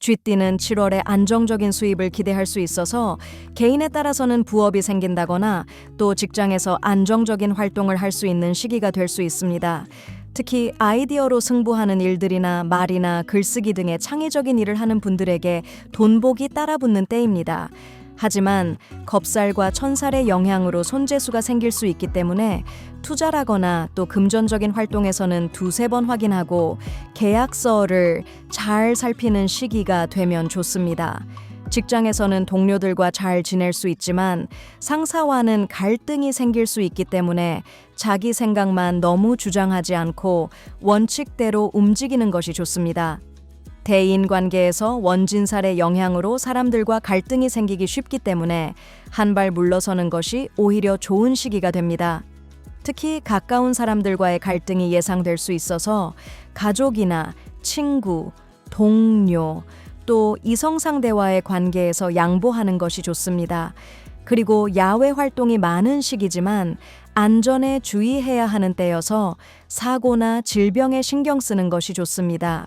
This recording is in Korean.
쥐띠는 7월에 안정적인 수입을 기대할 수 있어서 개인에 따라서는 부업이 생긴다거나 또 직장에서 안정적인 활동을 할 수 있는 시기가 될 수 있습니다. 특히 아이디어로 승부하는 일들이나 말이나 글쓰기 등의 창의적인 일을 하는 분들에게 돈복이 따라붙는 때입니다. 하지만 겁살과 천살의 영향으로 손재수가 생길 수 있기 때문에 투자라거나 또 금전적인 활동에서는 두세 번 확인하고 계약서를 잘 살피는 시기가 되면 좋습니다. 직장에서는 동료들과 잘 지낼 수 있지만 상사와는 갈등이 생길 수 있기 때문에 자기 생각만 너무 주장하지 않고 원칙대로 움직이는 것이 좋습니다. 대인 관계에서 원진살의 영향으로 사람들과 갈등이 생기기 쉽기 때문에 한 발 물러서는 것이 오히려 좋은 시기가 됩니다. 특히 가까운 사람들과의 갈등이 예상될 수 있어서 가족이나 친구, 동료, 또 이성상대와의 관계에서 양보하는 것이 좋습니다. 그리고 야외 활동이 많은 시기지만 안전에 주의해야 하는 때여서 사고나 질병에 신경 쓰는 것이 좋습니다.